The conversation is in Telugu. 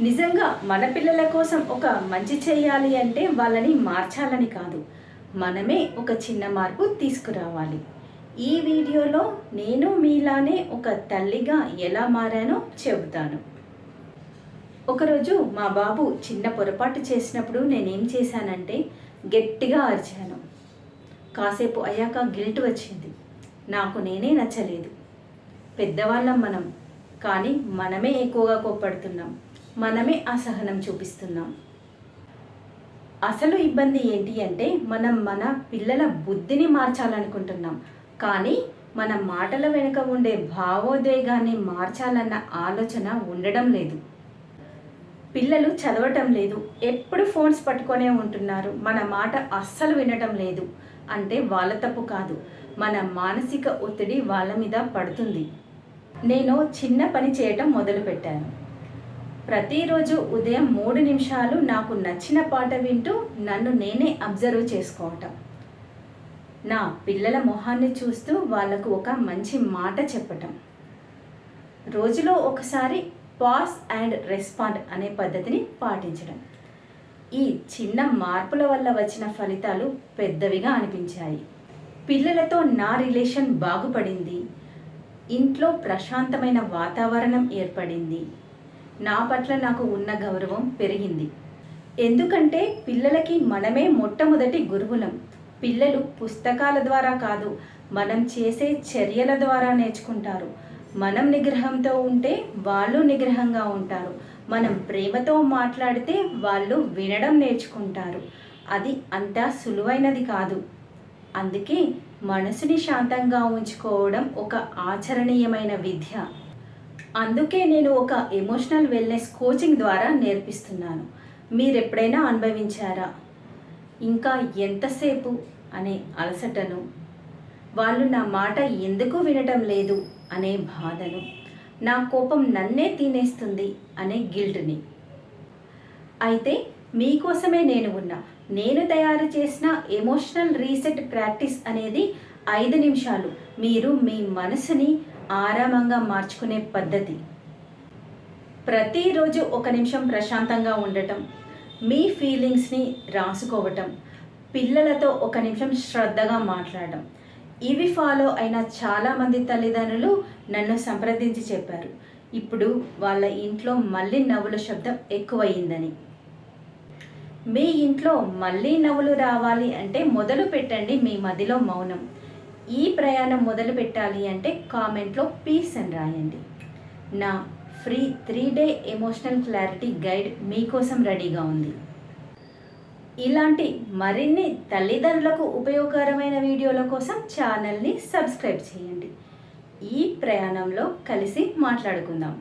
నిజంగా మన పిల్లల కోసం ఒక మంచి చేయాలి అంటే వాళ్ళని మార్చాలని కాదు. మనమే ఒక చిన్న మార్పు తీసుకురావాలి. ఈ వీడియోలో నేను మీలానే ఒక తల్లిగా ఎలా మారానో చెబుతాను. ఒకరోజు మా బాబు చిన్న పొరపాటు చేసినప్పుడు నేనేం చేశానంటే గట్టిగా అరిచాను. కాసేపు అయ్యాక గిల్ట్ వచ్చింది. నాకు నేనే నచ్చలేదు. పెద్దవాళ్ళం మనం కానీ మనమే ఎక్కువగా కోప్పడుతున్నాం. మనమే అసహనం చూపిస్తున్నాం. అసలు ఇబ్బంది ఏంటి అంటే మనం మన పిల్లల బుద్ధిని మార్చాలనుకుంటున్నాం. కానీ మన మాటల వెనుక ఉండే భావోద్వేగాన్ని మార్చాలన్న ఆలోచన ఉండడం లేదు. పిల్లలు చదవటం లేదు. ఎప్పుడు ఫోన్స్ పట్టుకొనే ఉంటున్నారు. మన మాట అస్సలు వినటం లేదు. అంటే వాళ్ళ తప్పు కాదు. మన మానసిక ఒత్తిడి వాళ్ళ మీద పడుతుంది. నేను చిన్న పని చేయటం మొదలుపెట్టాను. ప్రతిరోజు ఉదయం మూడు నిమిషాలు నాకు నచ్చిన పాట వింటూ నన్ను నేనే అబ్జర్వ్ చేసుకోవటం. నా పిల్లల మొహాన్ని చూస్తూ వాళ్ళకు ఒక మంచి మాట చెప్పటం. రోజులో ఒకసారి పాస్ అండ్ రెస్పాండ్ అనే పద్ధతిని పాటించడం ఈ చిన్న మార్పుల వల్ల వచ్చిన ఫలితాలు పెద్దవిగా అనిపించాయి. పిల్లలతో నా రిలేషన్ బాగుపడింది. ఇంట్లో ప్రశాంతమైన వాతావరణం ఏర్పడింది. నా పట్ల నాకు ఉన్న గౌరవం పెరిగింది. ఎందుకంటే పిల్లలకి మనమే మొట్టమొదటి గురువులం. పిల్లలు పుస్తకాల ద్వారా కాదు మనం చేసే చర్యల ద్వారా నేర్చుకుంటారు. మనం నిగ్రహంతో ఉంటే వాళ్ళు నిగ్రహంగా ఉంటారు. మనం ప్రేమతో మాట్లాడితే వాళ్ళు వినడం నేర్చుకుంటారు. అది అంత సులువైనది కాదు. అందుకే మనసుని శాంతంగా ఉంచుకోవడం ఒక ఆచరణీయమైన విద్య. అందుకే నేను ఒక ఎమోషనల్ వెల్నెస్ కోచింగ్ ద్వారా నేర్పిస్తున్నాను. మీరు ఎప్పుడైనా అనుభవించారా? ఇంకా ఎంతసేపు? అనే అలసటను. వాళ్ళు నా మాట ఎందుకు వినటం లేదు? అనే బాధను. నా కోపం నన్నే తినేస్తుంది అనే గిల్ట్ని. అయితే మీకోసమే నేను ఉన్నా. నేను తయారు చేసిన ఎమోషనల్ రీసెట్ ప్రాక్టీస్ అనేది ఐదు నిమిషాలు. మీరు మీ మనసుని ఆరామంగా మార్చుకునే పద్ధతి. ప్రతిరోజు ఒక నిమిషం ప్రశాంతంగా ఉండటం మీ ఫీలింగ్స్ని రాసుకోవటం పిల్లలతో ఒక నిమిషం శ్రద్ధగా మాట్లాడడం ఇవి ఫాలో అయిన చాలామంది తల్లిదండ్రులు నన్ను సంప్రదించి చెప్పారు. ఇప్పుడు వాళ్ళ ఇంట్లో మళ్ళీ నవ్వుల శబ్దం ఎక్కువయిందని మీ ఇంట్లో మళ్ళీ నవ్వులు రావాలి అంటే మొదలు పెట్టండి మీ మదిలో మౌనం. ఈ ప్రయాణం మొదలు పెట్టాలి అంటే కామెంట్లో పీస్ అని రాయండి. నా free three day emotional clarity guide మీకోసం రెడీగా ఉంది. ఇలాంటి మరిన్ని తల్లిదండ్రులకు ఉపయోగకరమైన వీడియోల కోసం ఛానల్ని సబ్స్క్రైబ్ చేయండి. ఈ ప్రయాణంలో కలిసి మాట్లాడుకుందాం.